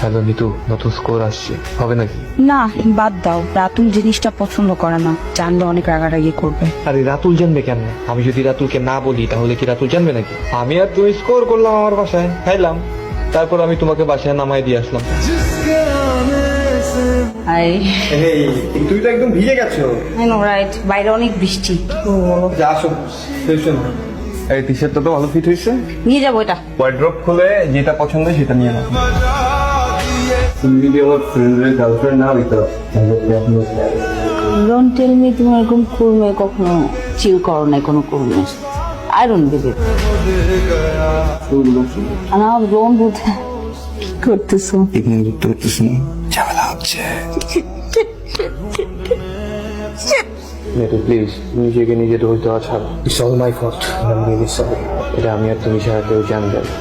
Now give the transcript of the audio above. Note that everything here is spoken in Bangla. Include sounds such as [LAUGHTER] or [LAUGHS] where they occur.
হ্যালো নিতু নতুন স্কোর আসছে। হবে নাকি? না বাদ দাও। রাতুল জিনিসটা পছন্দ করে না। জানলে অনেক রাগারাগি করবে। আরে রাতুল জানবে কেন? আমি যদি রাতুলকে না বলি তাহলে কি রাতুল জানবে নাকি? আমি আর তুমি স্কোর করলাম আমার বাসায় খাইলাম। তারপর আমি তোমাকে বাসায় নামাই দিয়ে আসলাম। তুই তো একদম ভিজে গেছো। আই নো রাইট বাইরে অনেক বৃষ্টি। যা আসো এই টি শার্টটা তো ভালো ফিট হয়েছে নিয়ে যাব এটা। ওয়ার্ড্রপ খুলে যেটা পছন্দ সেটা নিয়ে নাও। তুমি যদি আমার ফ্রেন্ডের গার্লফ্রেন্ড না হইতো তাহলে কি আপনি ডোন্ট টেল মি তুমি এরকম করবে কখনো চিল করো না কোনো করবে আই ডোন্ট বিলিভ না ডোন্ট ডু কি করতেছো? এখানে যুক্ত করতেছি না? ঝামেলা হচ্ছে। [LAUGHS] প্লিজ নিজেকে নিজে দেওয়া ছাড়ো ইটস অল মাই ফল্ট এটা আমি আর তুমি ছাড়া কেউ জানবে না।